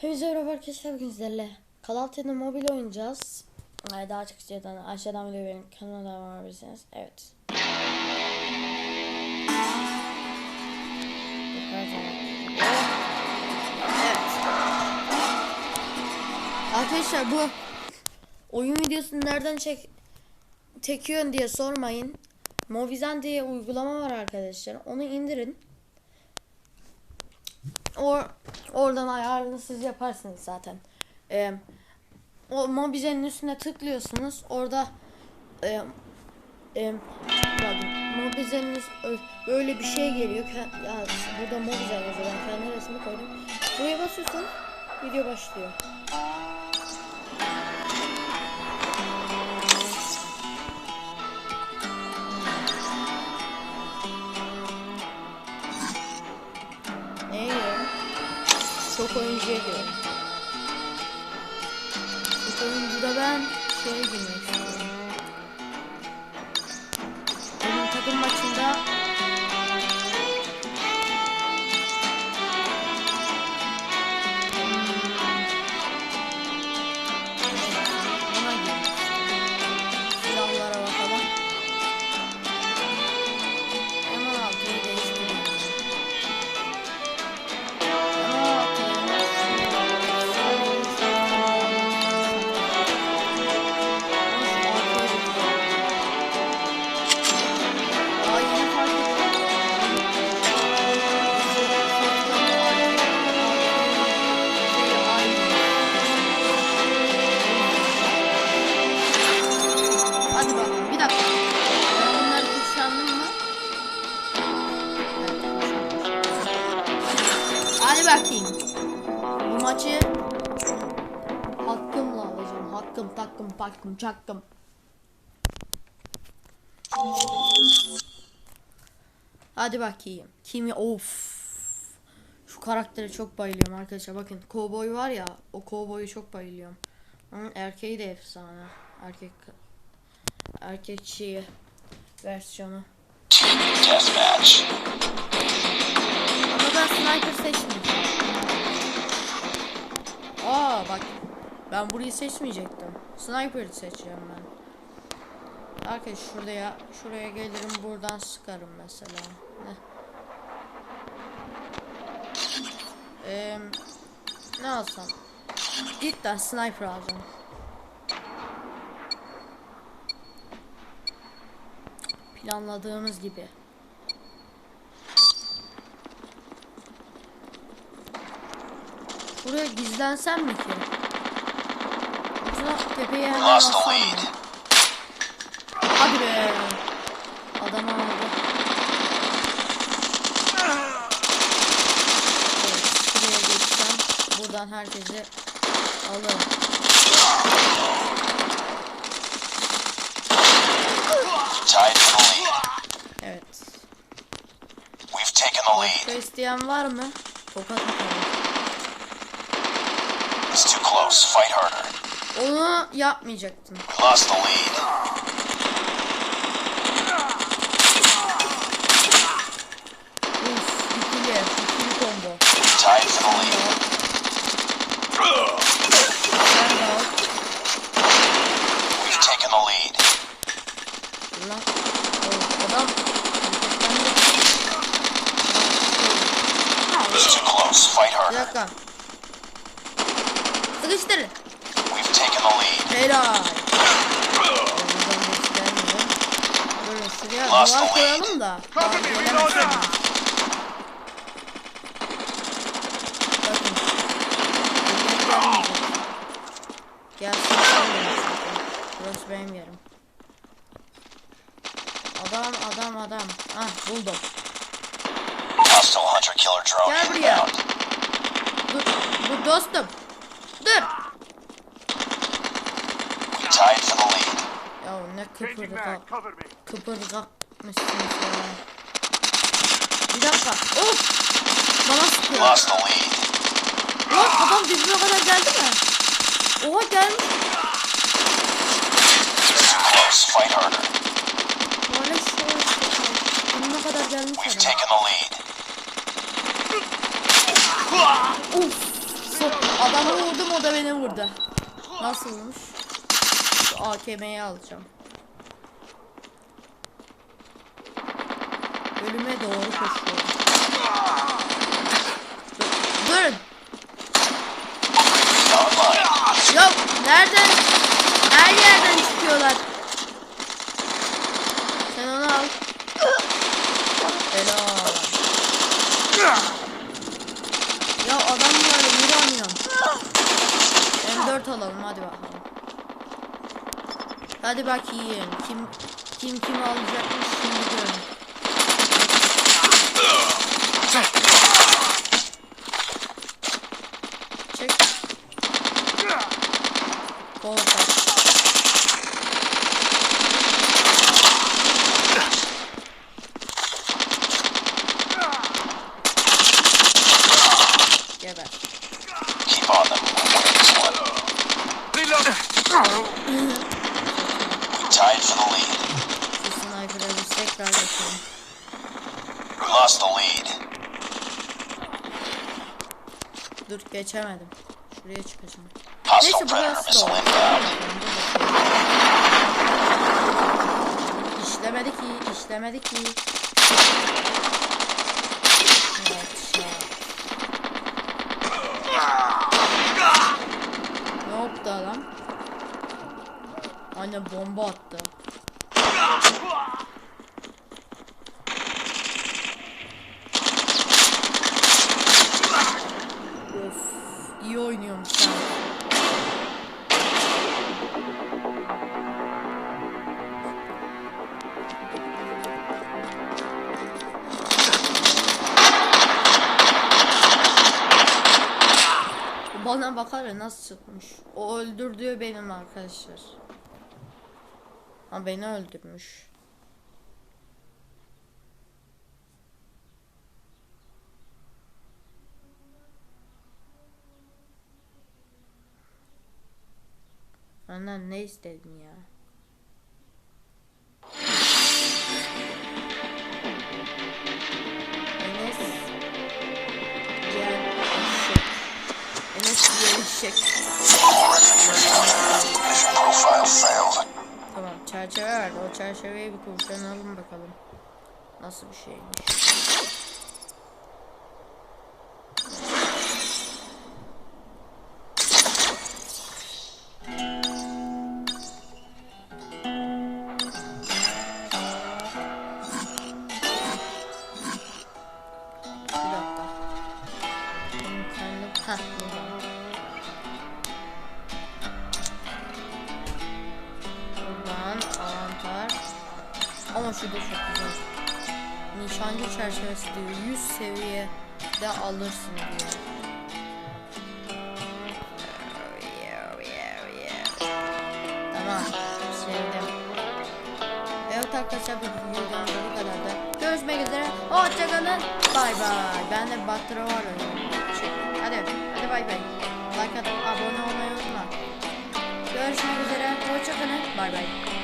Hepinize merhaba arkadaşlar bugün sizlerle Call mobil oynayacağız. Ee, Daha çok istiyorsan aşağıdan video benim kanalıma da varabilirsiniz. Evet. Evet. Arkadaşlar bu oyun videosunu nereden çek çekiyorsun diye sormayın. Movizen diye uygulama var arkadaşlar. Onu indirin. Or oradan ayarını siz yaparsınız zaten. Ee, o mobizenin üstüne tıklıyorsunuz. Orada e, mobizenin böyle bir şey geliyor. Ya, burada mobizen yazıyor. Ben kendi resmini koydum. Buraya basıyorsun. Video başlıyor. Oyuncuya giriyorum. Çok oyuncuda ben şeye girmek istiyorum. Benim takım maçında maçı hakkımla alacağım. Hakkım, takkım, pakkım, çakkım. Hadi bakayım. Kimi of. Şu karaktere çok bayılıyorum arkadaşlar. Bakın kovboy var ya. O kovboyu çok bayılıyorum. Onun erkeği de efsane. Erkek erkek şeyi versiyonu. Ama ben sniper seçmeyeceğim. Bak. Ben burayı seçmeyecektim. Sniper seçeceğim ben. Arkadaş şuraya şuraya gelirim buradan sıkarım mesela. Ne? Ee, ne alsam? Cidden sniper alacağım. Planladığımız gibi. Buraya gizlensem mi ki? Yoksa tepeye hemen alsam mı? Hadi be. Adam aldı. Evet, şuraya geçsem buradan herkesi alırım. Tied for the lead. Evet. We've taken the Başka lead. isteyen var mı? Tokat atalım. Close. Fight harder. Onu yapmayacaktım. We lost the lead. Uf, ikili, ikili combo. Tied for the lead. Sen de al. We've taken the lead. Lan. Oh, adam. It's too close. Fight Bir harder. dakika. Sıkıştırın. We've taken the lead. Helal. Şuraya Lost duvar the koyalım da. Gelsin. Burası benim yerim. Adam adam adam. Ah buldum. Gel buraya. Dur. Dur dostum. Dur. We tied for the lead. Ya ne kıpırdak. me. Kıpırdakmışsınız ya. Bir dakika. Of. Bana sıkıyor. lost the lead. Lan adam dibime kadar geldi mi? Oha gelmiş. It's too close. Fight harder. Böyle şöyle Dibime kadar gelmiş We've adam. taken the lead. Uf. Çok adam Adamı vurdum o da beni vurdu. Nasılmış? Şu AKM'yi alacağım. Ölüme doğru koşuyorum. Dur- Durun. Yok nereden? Her yerden çıkıyorlar. Sen onu al. Helal. Ya adamlarla vuramıyorum. M4 alalım hadi bakalım. Hadi bakayım. Kim kim kim alacakmış şimdi görün. Çek. Korkak. Geber. Keep on them. We're winning this one. We tied for the lead. Şu sniper'ı biz tekrar geçelim. We lost the lead. Dur geçemedim. Şuraya çıkacağım. Neyse burası da. İşlemedi ki, işlemedi ki. Evet, şah. Ne yaptı adam? Anne bomba attı. Of, iyi oynuyormuş sen. Bana bakar ya nasıl çıkmış. O öldürdüğü benim arkadaşlar. Ha beni öldürmüş. Benden ne istedin ya? Enes Gel. Enes gel eşek. Tamam çerçeve verdi. O çerçeveyi bir kurtaralım bakalım. Nasıl bir şeymiş. Ama şu da çok güzel. Nişancı çerçevesi diyor. 100 seviyede alırsın diyor. Tamam. Sevdim. Evet arkadaşlar bu videodan da bu kadar da. Görüşmek üzere. Hoşçakalın. Bay bay. Ben de Battıra var Hadi. Hadi bay bay. Like atıp abone olmayı unutma. Görüşmek üzere. Hoşçakalın. Bay bay.